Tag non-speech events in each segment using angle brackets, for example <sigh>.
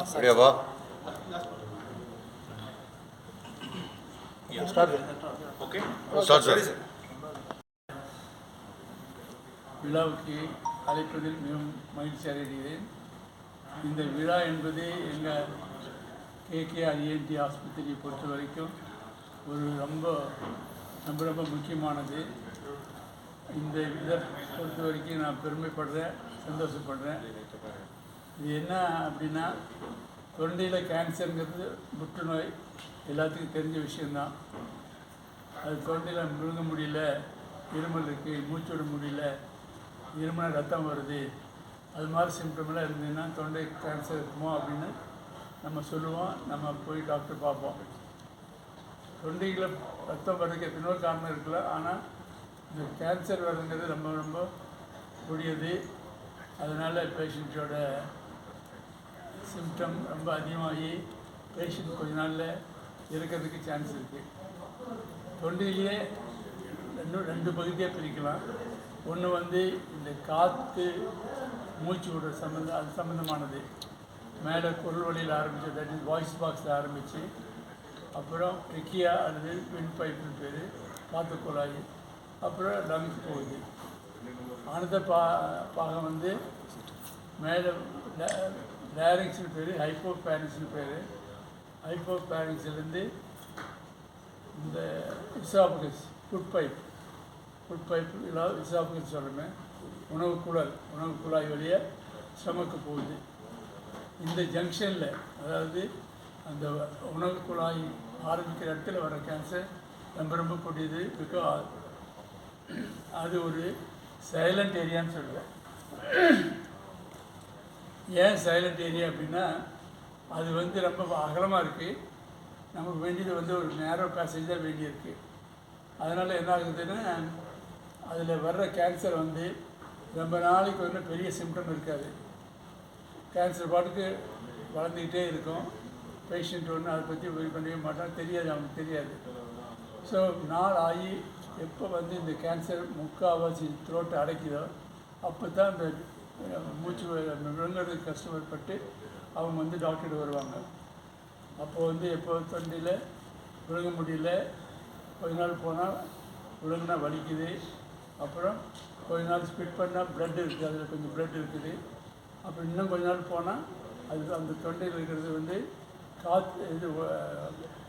அப்படியாப்பா start okay start sir விழாவுக்கு அழைப்பதில் மிகவும் மகிழ்ச்சி அடைகிறேன். இந்த விழா என்பது எங்கள் கேகே ஐஎன்டி ஆஸ்பத்திரியை பொறுத்த வரைக்கும் ஒரு ரொம்ப ரொம்ப ரொம்ப முக்கியமானது. இந்த இதை பொறுத்த வரைக்கும் நான் பெருமைப்படுறேன் சந்தோஷப்படுறேன். இது என்ன அப்படின்னா தொண்டையில் கேன்சருங்கிறது புற்றுநோய் எல்லாத்துக்கும் தெரிஞ்ச விஷயந்தான் அது தொண்டையில் முழுங்க முடியல இருமல் இருக்குது மூச்சு விட முடியல இருமல் ரத்தம் வருது. அது மாதிரி சிம்டம்லாம் இருந்ததுன்னா தொண்டை கேன்சர் இருக்குமோ அப்படின்னு நம்ம சொல்லுவோம் நம்ம போய் டாக்டர் பார்ப்போம். தொண்டையில் ரத்தம் வர்றதுக்கு எத்தனையோ காரணம் இருக்குல்ல ஆனால் இந்த கேன்சர் வரங்கிறது ரொம்ப ரொம்ப கூடியது. அதனால் பேஷண்ட்டோட சிம்டம் ரொம்ப அதிகமாகி பேஷண்ட் கொஞ்ச நாளில் இருக்கிறதுக்கு சான்ஸ் இருக்குது தொண்டையிலேயே ரெண்டு ரெண்டு பகுதியாக பிரிக்கலாம். ஒன்று வந்து இந்த காற்று மூச்சு விடுற சம்மந்தம் அது சம்மந்தமானது மேலே குரல் வழியில் ஆரம்பித்து தட் இஸ் வாய்ஸ் பாக்ஸில் ஆரம்பித்து அப்புறம் ட்ரிக்கியா அல்லது வின் பைப்புன்னு பேர் காற்று குழாய் அப்புறம் லங்ஸ் போகுது அடுத்த பா பாகம் வந்து மேலே லேரிங்ஸ்னு பேர் ஹைப்போ பேரிங்ஸ்னு பேர். ஹைப்போ பேரிங்ஸ்லேருந்து இந்த oesophagus food pipe food pipe இல்லை இசாபகஸ் சொல்கிறேன் உணவு குழல் உணவு குழாய் வழியே ஸ்டமக்கு போகுது. இந்த ஜங்ஷனில் அதாவது அந்த உணவு குழாய் ஆரம்பிக்கிற இடத்துல வர கேன்சர் ரொம்ப ரொம்ப கொடியது பிகாஸ் அது ஒரு சைலண்ட் ஏரியான்னு சொல்லுவேன். ஏன் சைலண்ட் ஏரியா அப்படின்னா அது வந்து ரொம்ப அகலமாக இருக்குது நமக்கு வேண்டியது வந்து ஒரு நேரோ பேசேஜ் தான் வேண்டியிருக்கு. அதனால் என்ன ஆகுதுன்னா அதில் வர்ற கேன்சர் வந்து ரொம்ப நாளைக்கு வந்து பெரிய சிம்டம் இருக்காது. கேன்சர் பாட்டுக்கு வளர்ந்துக்கிட்டே இருக்கும். பேஷண்ட் ஒன்று அதை பற்றி இது பண்ணவே மாட்டான் தெரியாது அவனுக்கு தெரியாது. ஸோ நாள் ஆகி எப்போ வந்து இந்த கேன்சர் முக்கால்வாசி த்ரோட்டை அடைக்குதோ அப்போ தான் இந்த மூச்சு வி- கஷ்டப்பட்டு அவங்க வந்து டாக்டர் வருவாங்க. அப்போ வந்து எப்போ தொண்டையில் விழுங்க முடியல கொஞ்ச நாள் போனால் விழுங்கினா வலிக்குது. அப்புறம் கொஞ்ச நாள் ஸ்பிட் பண்ணால் ப்ளட் இருக்குது அதில் கொஞ்சம் ப்ளட் இருக்குது. அப்புறம் இன்னும் கொஞ்ச நாள் போனால் அது அந்த தொண்டையில் இருக்கிறது வந்து காற்று இது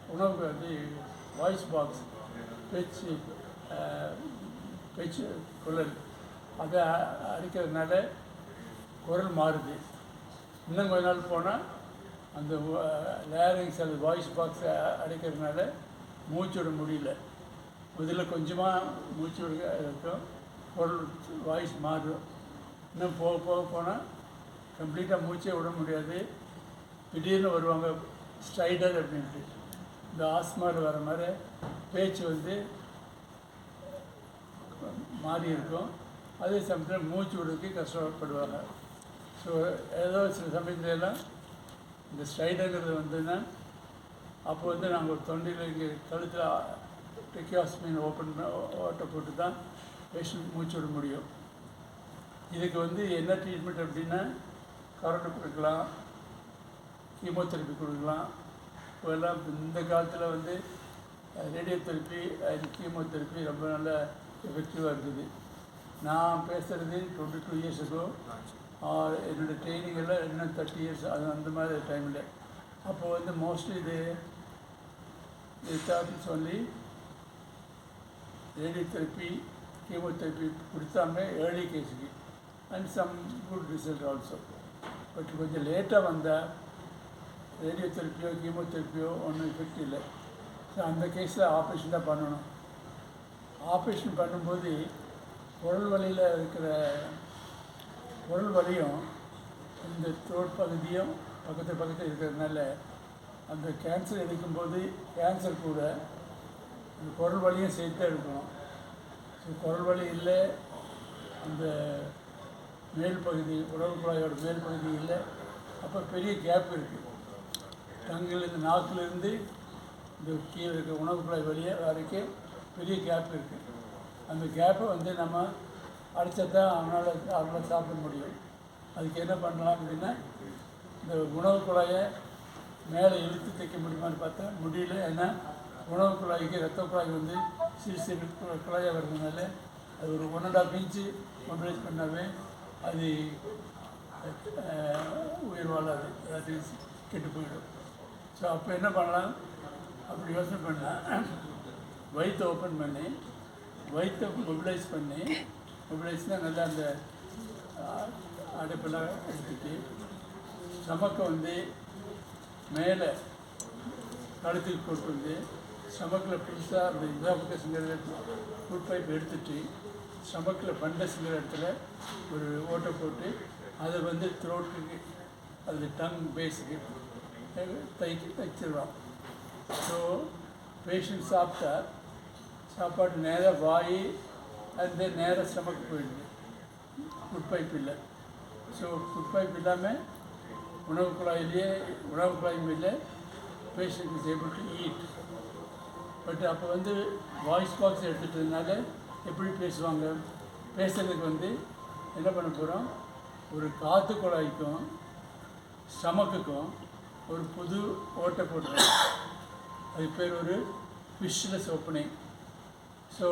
உணவு வந்து வாய்ஸ் பாக்ஸ் பேச்சு பேச்சு குரல் அதை அடிக்கிறதுனால குரல் மாறுது. இன்னும் கொஞ்ச நாள் போனால் அந்த லேரிங்ஸ் அந்த வாய்ஸ் பாக்ஸை அடைக்கிறதுனால மூச்சு விட முடியல. முதல்ல கொஞ்சமாக மூச்சு விட இருக்கும் குரல் வாய்ஸ் மாறும். இன்னும் போக போக போனால் கம்ப்ளீட்டாக மூச்சே விட முடியாது. திடீர்னு வருவாங்க ஸ்ட்ரைடர் அப்படின்ட்டு. இந்த ஆஸ்மாவில் வர மாதிரி பேச்சு வந்து மாறி இருக்கும். அதே சமயத்தில் மூச்சு விடுறதுக்கு கஷ்டப்படுவாங்க. ஸோ ஏதோ சில சமயத்துல எல்லாம் இந்த ஸ்ட்ரைடுங்கிறது வந்துன்னா அப்போ வந்து நாங்கள் ஒரு தொண்டையில் இங்கே கழுத்தில் டெக்கியாஸ்மின் ஓப்பன் ஓட்டை போட்டு தான் பேஷண்ட் மூச்சு விட முடியும். இதுக்கு வந்து என்ன ட்ரீட்மெண்ட் அப்படின்னா கரண்ட் கொடுக்கலாம் கீமோதெரப்பி கொடுக்கலாம். இப்போல்லாம் இந்த காலத்தில் வந்து ரேடியோ தெரப்பி அண்ட் கீமோதெரப்பி ரொம்ப நல்ல எஃபெக்டிவாக இருக்குது நான் பேசுகிறது டுவெண்ட்டி டூ இயர்ஸ் இருக்கும் என்னோடய ட்ரைனிங் எல்லாம் இன்னும் தேர்ட்டி இயர்ஸ் அது அந்த மாதிரி டைமில் அப்போ வந்து மோஸ்ட்லி இது இது சொல்லி ரேடியோ தெரப்பி கீமோதெரப்பி கொடுத்தாங்க ஏர்லி கேஸுக்கு and some good result also but கொஞ்சம் லேட்டாக வந்தால் ரேடியோ தெரப்பியோ கீமோதெரப்பியோ ஒன்றும் எஃபெக்ட் இல்லை. ஸோ அந்த கேஸில் ஆப்ரேஷன் தான் பண்ணணும். ஆப்ரேஷன் பண்ணும்போது குரல் வலியில் இருக்கிற குரல் வலியும் இந்த த்ரோட் பகுதியும் பக்கத்து பக்கத்தில் இருக்கிறதுனால அந்த கேன்சர் எடுக்கும்போது கேன்சர் கூட அந்த குரல் வலியும் சேர்த்து எடுக்கணும். ஸோ குரல் வலி இல்லை அந்த மேல் பகுதி உடல் குழாயோட மேல் பகுதி இல்லை. அப்போ பெரிய கேப் இருக்குது டங்கிலிருந்து நாக்கிலிருந்து இந்த கீழே இருக்க உணவு குழாய் வழியாக வரைக்கும் பெரிய கேப் இருக்குது அந்த கேப்பை வந்து நம்ம அடித்ததான் அவனால் அவனால் சாப்பிட முடியும். அதுக்கு என்ன பண்ணலாம் அப்படின்னா இந்த உணவு குழாயை மேலே இழுத்து தைக்க முடியுமான்னு பார்த்தா முடியல. ஏன்னா உணவு குழாய்க்கு ரத்த குழாய் வந்து சிறு சிறு குழாயாக வர்றதுனால அது ஒரு one and half inch mobilise பண்ணாவே அது உயிர் வாழாது. அது கெட்டு போயிடும். ஸோ அப்போ என்ன பண்ணலாம்? அப்படி யோசனை பண்ணால் வயிற்று ஓப்பன் பண்ணி. வயிற்றை மொபிலைஸ் பண்ணி. மொபிலைஸ்னால் நல்லா அந்த அடைப்பெல்லாம் எடுத்துட்டு ஸ்டமக்கை வந்து மேலே கழுத்துக்கு கொண்டு வந்து ஸ்டமக்கில் புதுசாக அந்த இதாபக்கஸுங்கிற ஃபுட் பைப் எடுத்துட்டு ஸ்டமக்கில் ஃபண்டஸுங்கிற இடத்துல ஒரு ஓட்டை போட்டு அதை வந்து த்ரோட்டுக்கு அது டங் பேஸுக்கு தைக்கு தைச்சிடுவான் ஸோ பேஷண்ட் சாப்பிட்டா சாப்பாடு நேராக வாய் அந்த நேராக ஸ்டமக்கு போயிடுது. ஃபுட் பைப் இல்லை. ஸோ ஃபுட் பைப் இல்லாமல் உணவு குழாயிலேயே உணவு குழாயும் இல்லை. Patient is able to eat but அப்போ வந்து வாய்ஸ் பாக்ஸ் எடுத்துட்டதுனால எப்படி பேசுவாங்க? பேசுறதுக்கு வந்து என்ன பண்ண போகிறோம் ஒரு காற்று குழாய்க்கும் ஸ்டமக்குக்கும் ஒரு புது ஓட்டை போட்டுறோம் அது பேர் ஒரு ஃபிஷ்லெஸ் ஓப்பனிங் ஸோ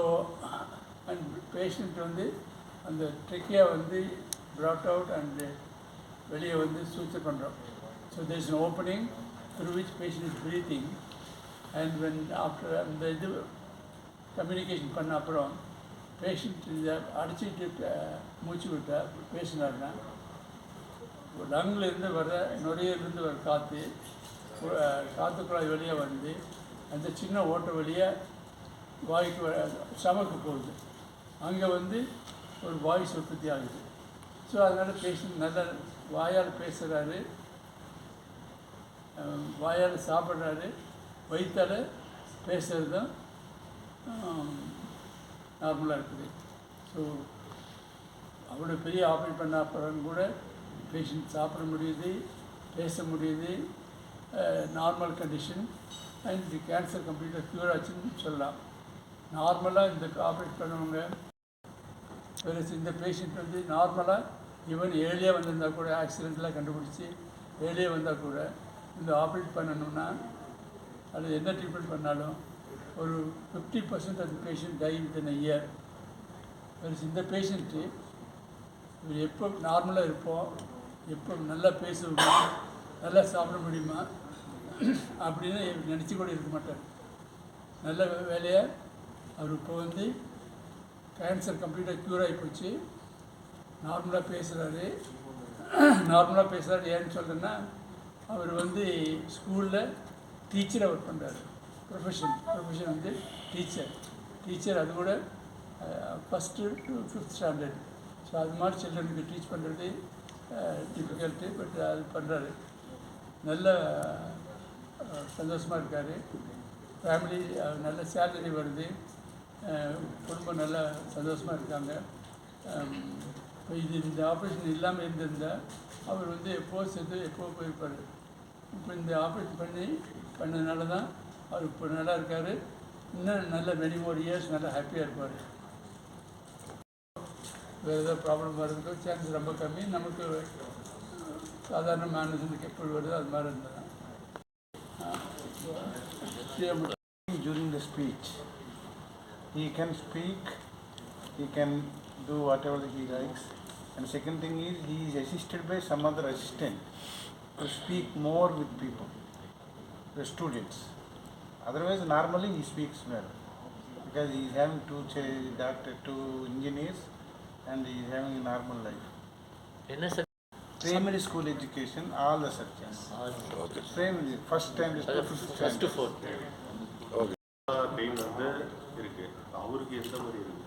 அண்ட் பேஷண்ட் வந்து அந்த ட்ரிக்கே வந்து ப்ராட் அவுட் அண்ட் வெளியே வந்து சூச்சர் பண்ணுறோம் so there is opening through which patient is breathing and when after அந்த இது கம்யூனிகேஷன் பண்ண அப்புறம் பேஷண்ட் இந்த அடிச்சுட்டு மூச்சு விட்டா பேசினாருன்னா லங்கில் இருந்து வர நுரையிலிருந்து வர காற்று காற்று குழாய் வழியாக வந்து அந்த சின்ன ஓட்டை வழியாக வாய்க்கு வ- ஸ்டமக்கு போகுது. அங்கே வந்து ஒரு வாய்ஸ் உற்பத்தி ஆகுது. ஸோ அதனால் பேஷண்ட் நல்ல வாயால் பேசுகிறாரு வாயால் சாப்பிட்றாரு. வயிற்றால் பேசுகிறது தான் நார்மலாக இருக்குது. ஸோ அவ்வளோ பெரிய ஆப்ரேட் பண்ண அப்புறம் கூட பேஷண்ட் சாப்பிட முடியுது பேச முடியுது. நார்மல் கண்டிஷன் அண்ட் கேன்சர் கம்ப்ளீட்டாக க்யூர் ஆச்சுன்னு சொல்லலாம். நார்மலாக இந்த ஆப்ரேட் பண்ணவங்க பெருசு இந்த பேஷண்ட் வந்து நார்மலாக ஈவன் ஏர்லியாக வந்திருந்தால் கூட ஆக்சிடெண்ட்லாம் கண்டுபிடிச்சி ஏர்லியாக வந்தால் கூட இந்த ஆப்ரேட் பண்ணணும்னா அது என்ன ட்ரீட்மெண்ட் பண்ணாலும் ஒரு ஃபிஃப்டி பர்சன்ட் அந்த பேஷண்ட் டை வித்தின் இயர் பெருசு இந்த பேஷண்ட்டு இவர் எப்போ நார்மலாக இருப்போம் எப்போ நல்லா பேசுவோமா நல்லா சாப்பிட முடியுமா <clears throat> அப்படின்னு நினச்சி கூட இருக்க மாட்டார். நல்ல வேலையை அவர் இப்போ வந்து கேன்சர் கம்ப்ளீட்டாக க்யூர் ஆகி போச்சு. நார்மலாக பேசுகிறாரு நார்மலாக பேசுகிறாரு ஏன்னு சொல்கிறேன்னா அவர் வந்து ஸ்கூலில் டீச்சராக ஒர்க் பண்ணுறாரு ப்ரொஃபஷன் ப்ரொஃபஷன் வந்து டீச்சர் டீச்சர் அது கூட first to fifth standard so அது மாதிரி சில்ட்ரனுக்கு டீச் பண்ணுறது டிஃபிகல்ட்டு பட் அது பண்ணுறாரு நல்ல சந்தோஷமாக இருக்கார். ஃபேமிலி நல்ல சேலரி வருது. குடும்பம் நல்லா சந்தோஷமாக இருக்காங்க. இப்போ இது இந்த ஆப்ரேஷன் இல்லாமல் இருந்திருந்தால் அவர் வந்து எப்போ செத்து எப்போ போயிருப்பார். இப்போ இந்த ஆப்ரேஷன் பண்ணி பண்ணதுனால தான் அவர் இப்போ நல்லா இருக்கார். இன்னும் நல்ல மெனி மோர் இயர்ஸ் நல்லா ஹாப்பியாக இருப்பார். வேறு ஏதாவது ப்ராப்ளம் வர்றதுக்கு சான்ஸ் ரொம்ப கம்மி. நமக்கு சாதாரண மேனேஜ்மெண்ட்டுக்கு எப்படி வருதோ அது மாதிரி இருந்தது during the speech. he can speak, he can do whatever he likes. And second thing is he is assisted by some other assistant to speak more with people, the students. Otherwise, normally he speaks well because he is having two doctor, two engineers, and he is having a normal life. Primary school education, all the subjects. Primary, first time is first to fourth. Pain வந்து இருக்கு. அவருக்கு எந்த மாதிரி இருக்கு?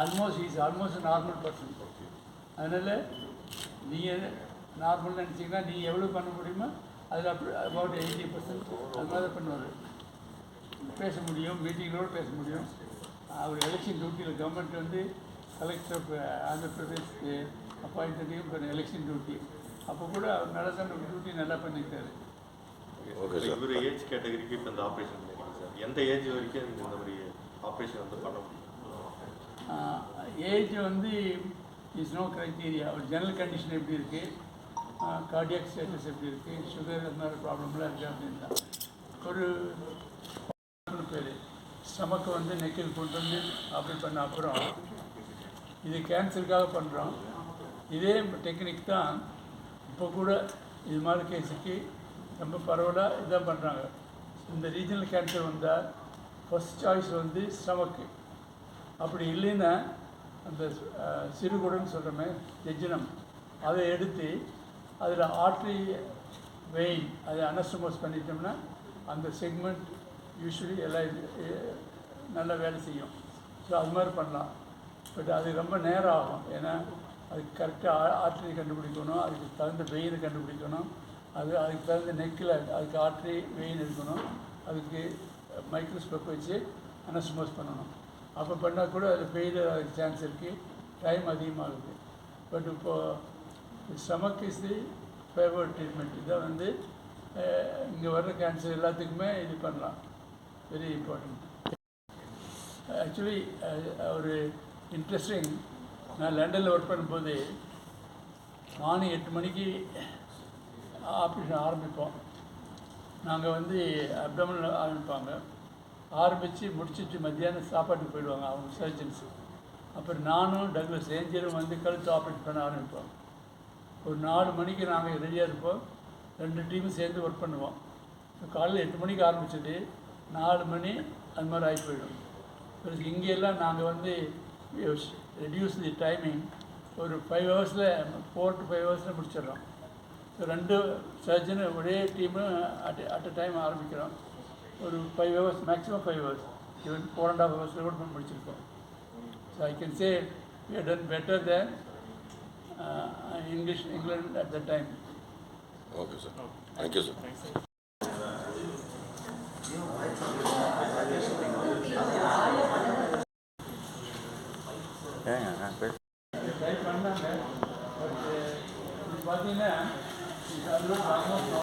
Almost is almost normal person அதனால் நீங்கள் normal நினச்சிங்கன்னா நீங்கள் எவ்வளோ பண்ண முடியுமோ அதில் அப்படி அபவுட் எயிட்டி பர்சன்ட் அது மாதிரி பண்ணுவார். பேச முடியும் மீட்டிங்களோடு பேச முடியும். அவர் எலெக்ஷன் டியூட்டியில் கவர்மெண்ட் வந்து கலெக்டர் ஆஃப் ஆந்திர பிரதேஷ்க்கு அப்பாயின்ட்டையும் பண்ண எலெக்ஷன் டியூட்டி அப்போ கூட அவர் தான் டியூட்டி நல்லா பண்ணியிருக்காரு இவர் ஏஜ் கேட்டகரிக்கு இப்போ இந்த ஆப்ரேஷன் எந்த ஏஜ் வரைக்கும் இந்த மாதிரி ஆப்ரேஷன் வந்து பண்ண முடியும்? ஏஜ் வந்து இஸ் நோ க்ரைட்டீரியா ஒரு ஜெனரல் கண்டிஷன் எப்படி இருக்குது கார்டியாக் ஸ்டேட்டஸ் எப்படி இருக்குது சுகர் அந்த மாதிரி ப்ராப்ளம்லாம் இருக்குது அப்படின்னா ஒரு பேர். ஸ்டமக்கை வந்து நெக்கில் கொண்டு வந்து ஆப்ரேட் பண்ண அப்புறம் இது கேன்சருக்காக பண்ணுறோம் இதே டெக்னிக் தான் இப்போ கூட இது மாதிரி கேஸுக்கு ரொம்ப பரவலாக இதான் பண்ணுறாங்க இந்த ரீஜனல் கேன்சர் வந்தால் ஃபர்ஸ்ட் சாய்ஸ் வந்து ஸ்டமக்கு அப்படி இல்லைன்னா அந்த சிறுகுடன் சொல்கிறோமே ஜெஜினம் அதை எடுத்து அதில் ஆர்ட்ரி வெயின் அதை அனஸ்டமோஸ் பண்ணிட்டோம்னா அந்த செக்மெண்ட் யூஸ்வலி எல்லாம் இது, நல்லா வேலை செய்யும். ஸோ அது மாதிரி பண்ணலாம். பட் அது ரொம்ப நேரம் ஆகும். ஏன்னா அதுக்கு கரெக்டாக ஆர்ட்ரி கண்டுபிடிக்கணும். அதுக்கு தகுந்த வெயினை கண்டுபிடிக்கணும். அது அதுக்கு தகுந்த நெக்கில் அதுக்கு ஆற்றி வெயின் இருக்கணும். அதுக்கு மைக்ரோஸ்கோப் வச்சு அனஸ்டமோஸ் பண்ணணும். அப்போ பண்ணால் கூட அது ஃபெயிலியர் ஆகிற சான்ஸ் இருக்குது டைம் அதிகமாகுது பட் இப்போது stomach is the favour treatment இதை வந்து இங்கே வர்ற கேன்சர் எல்லாத்துக்குமே இது பண்ணலாம். வெரி இம்பார்ட்டண்ட் ஆக்சுவலி ஒரு இன்ட்ரெஸ்டிங் நான் லண்டனில் ஒர்க் பண்ணும்போது மார்னிங் எட்டு மணிக்கு ஆப்ரேஷன் ஆரம்பிப்போம். நாங்கள் வந்து அப்டமன் ஆரம்பிப்பாங்க. ஆரம்பித்து முடிச்சிட்டு மத்தியானம் சாப்பாட்டுக்கு போயிடுவாங்க அவங்க சர்ஜன்ஸு அப்புறம் நானும் டக்ளஸ் ஏஞ்சலும் வந்து கழுத்து ஆப்ரேட் பண்ண ஆரம்பிப்போம். ஒரு நாலு மணிக்கு நாங்கள் ரெடியாக இருப்போம். ரெண்டு டீமும் சேர்ந்து ஒர்க் பண்ணுவோம். காலையில் எட்டு மணிக்கு ஆரம்பிச்சது. நாலு மணி அது மாதிரி ஆகி போயிடும். பிறகு இங்கெல்லாம் நாங்கள் வந்து ரெடியூஸ் தி டைமிங் ஒரு ஃபைவ் ஹவர்ஸில் ஃபோர் டு ஃபைவ் ஹவர்ஸில் முடிச்சிடுறோம். ரெண்டு சர்ஜனு ஒரே team at at a time ஆரம்பிக்கிறோம். ஒரு five hours maximum five hours even four and half ஹவர்ஸில் கூட முடிச்சிருக்கோம். So I can say done better than uh, English England at that time. Okay sir thank you sir